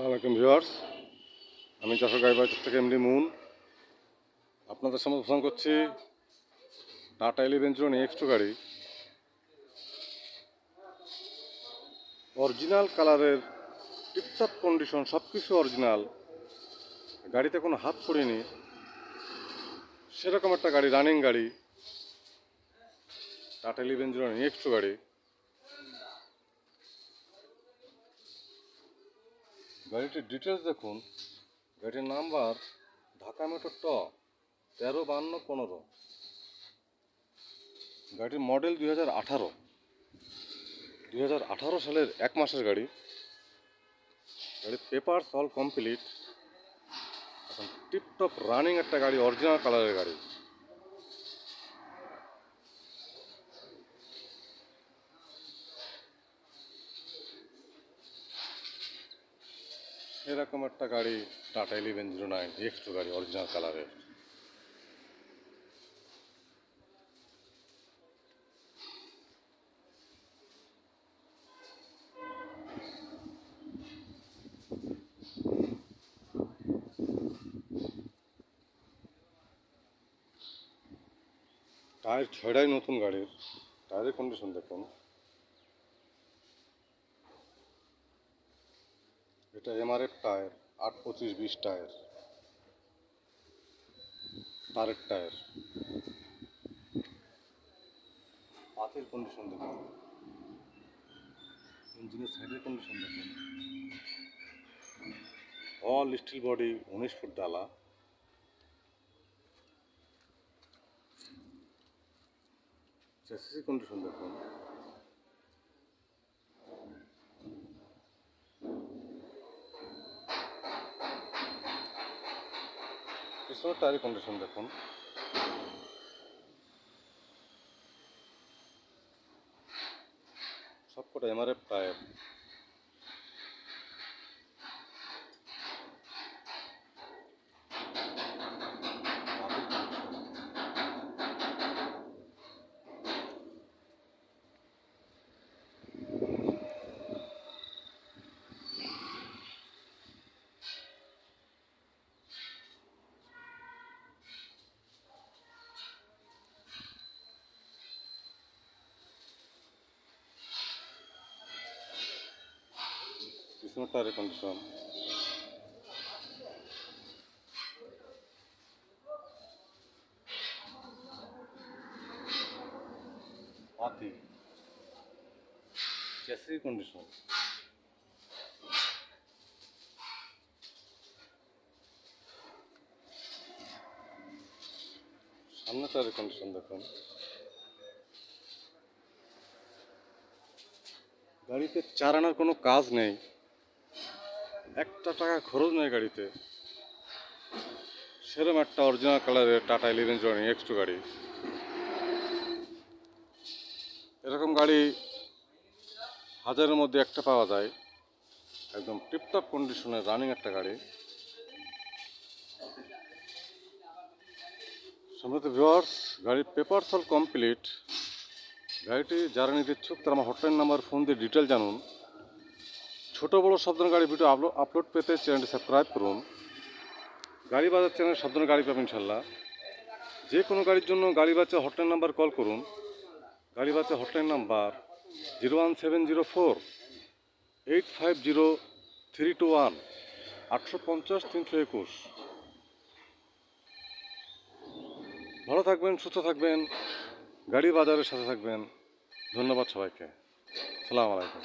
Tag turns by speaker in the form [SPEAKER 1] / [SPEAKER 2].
[SPEAKER 1] আলাইকুম ভিউয়ার্স। আমি যশোর গাড়ি বাজার থেকে এমডি মুন। আপনাদের সামনে করছি টাটা ইলেভেন জিরো এক্স গাড়ি। অরিজিনাল কালারের টিপটপ কন্ডিশন সব কিছু অরিজিনাল গাড়িতে কোনো হাত পড়েনি। সেরকম একটা গাড়ি রানিং গাড়ি। টাটা ইলেভেন জিরো গাড়ি। গাড়িটির ডিটেলস দেখুন। গাড়ির নাম্বার ঢাকা মেট্রো ট, তেরো, বান্ন, পনেরো। গাড়ির মডেল দুই হাজার আঠারো। দুই হাজার আঠারো সালের এক মাসের গাড়ি। গাড়ির পেপার অল কমপ্লিট এখন টিপটপ রানিং একটা গাড়ি অরিজিনাল কালারের গাড়ি। এরকম একটা গাড়ি Tata eleven zero nine X two গাড়ি অরিজিনাল কালারের টায়ার ছয়টাই নতুন গাড়ির। টায়ারের কন্ডিশন দেখুন। এটা এমআরএফ টায়ার, আট পঁচিশ বিশ টায়ার। তারের টায়ার। পাতের কন্ডিশন দেখুন। ইঞ্জিনের সাইডের কন্ডিশন দেখুন। অল স্টিল বডি উনিশ ফুট ডালা। চেসিসি কন্ডিশন দেখুন। পিছনের টায়ারের কন্ডিশন দেখুন। সবকটা এমআরএফ টায়ার পিছনের টায়ারের কন্ডিশন হাতি চেসির কন্ডিশন সামনে টায়ারের কন্ডিশন দেখুন। গাড়িতে চার আনার কোনো কাজ নেই। একটা টাকা খরচ নেই গাড়িতে। সেরকম একটা অরিজিনাল কালারের টাটা ইলেভেন এক্স টু গাড়ি। এরকম গাড়ি হাজারের মধ্যে একটা পাওয়া যায়। একদম টিপটপ কন্ডিশনের রানিং একটা গাড়ি। সম্মত ভিওয়ার্স গাড়ির পেপার সল কমপ্লিট গাড়িটি যারা নিতে ইচ্ছুক তারা আমার হটলাইন নাম্বার ফোন দিয়ে ডিটেল জানুন। ছোট বড় সব গাড়ি ভিডিও আপলোড আপলোড পেতে চ্যানেলটি সাবস্ক্রাইব করুন। গাড়ি বাজার চ্যানেল সব গাড়ি পাবেন ইনশাল্লাহ। যে কোনো গাড়ির জন্য গাড়ি বাচ্চা হটলাইন নাম্বার কল করুন। গাড়ি বাচ্চা hotline number zero one seven zero four eight five zero three two one আটশো পঞ্চাশ তিনশো একুশ ভালো থাকবেন, সুস্থ থাকবেন। গাড়ি বাজারের সাথে থাকবেন। ধন্যবাদ সবাইকে। সালাম আলাইকুম।